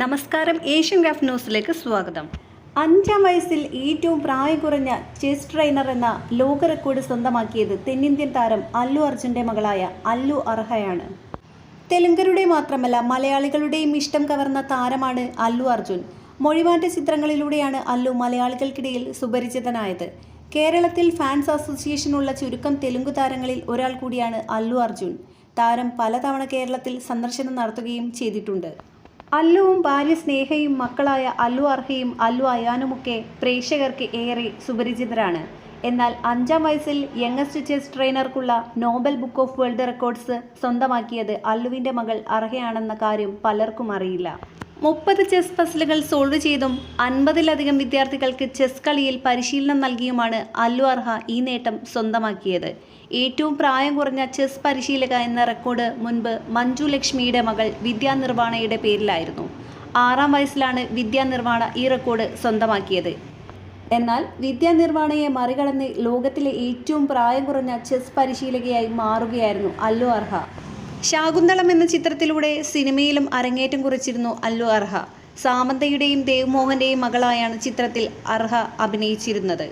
നമസ്കാരം Asian graph ന്യൂസിലേക്ക് സ്വാഗതം. അഞ്ചാം വയസ്സിൽ ഏറ്റവും പ്രായം കുറഞ്ഞ ചെസ് ട്രെയിനർ എന്ന ലോക റെക്കോർഡ് സ്വന്തമാക്കിയത് തെന്നിന്ത്യൻ താരം അല്ലു അർജുന്റെ മകളായ അല്ലു അർഹയാണ്. തെലുങ്കരുടെ മാത്രമല്ല മലയാളികളുടെയും ഇഷ്ടം കവർന്ന താരമാണ് അല്ലു അർജുൻ. മൊഴിമാറ്റ ചിത്രങ്ങളിലൂടെയാണ് അല്ലു മലയാളികൾക്കിടയിൽ സുപരിചിതനായത്. കേരളത്തിൽ ഫാൻസ് അസോസിയേഷൻ ഉള്ള ചുരുക്കം തെലുങ്ക് താരങ്ങളിൽ ഒരാൾ കൂടിയാണ് അല്ലു അർജുൻ. താരം പലതവണ കേരളത്തിൽ സന്ദർശനം നടത്തുകയും ചെയ്തിട്ടുണ്ട്. അല്ലുവും ഭാര്യ സ്നേഹയും മക്കളായ അല്ലു അർഹയും അല്ലു അയാനുമൊക്കെ പ്രേക്ഷകർക്ക് ഏറെ സുപരിചിതരാണ്. എന്നാൽ അഞ്ചാം വയസ്സിൽ youngest chess ട്രെയിനർക്കുള്ള Noble book of world records സ്വന്തമാക്കിയത് അല്ലുവിന്റെ മകൾ അർഹയാണെന്ന കാര്യം പലർക്കും അറിയില്ല. മുപ്പത് ചെസ് പസിലുകൾ സോൾവ് ചെയ്തും അൻപതിലധികം വിദ്യാർത്ഥികൾക്ക് ചെസ് കളിയിൽ പരിശീലനം നൽകിയുമാണ് അല്ലു അർഹ ഈ നേട്ടം സ്വന്തമാക്കിയത്. ഏറ്റവും പ്രായം കുറഞ്ഞ ചെസ് പരിശീലക എന്ന റെക്കോർഡ് മുൻപ് മഞ്ജു ലക്ഷ്മിയുടെ മകൾ വിദ്യാ നിർവാണയുടെ പേരിലായിരുന്നു. ആറാം വയസ്സിലാണ് വിദ്യാ നിർവാണ ഈ റെക്കോർഡ് സ്വന്തമാക്കിയത്. എന്നാൽ വിദ്യാ നിർവാണയെ മറികടന്ന് ലോകത്തിലെ ഏറ്റവും പ്രായം കുറഞ്ഞ ചെസ് പരിശീലകയായി മാറുകയായിരുന്നു അല്ലു അർഹ ശാകുന്തളം എന്ന ചിത്രത്തിലൂടെ സിനിമയിലും അരങ്ങേറ്റം കുറിച്ചിരുന്നു അല്ലു അർഹ. സാമന്തയുടെയും ദേവ്മോഹന്റെയും മകളായാണ് ചിത്രത്തിൽ അർഹ അഭിനയിച്ചിരുന്നത്.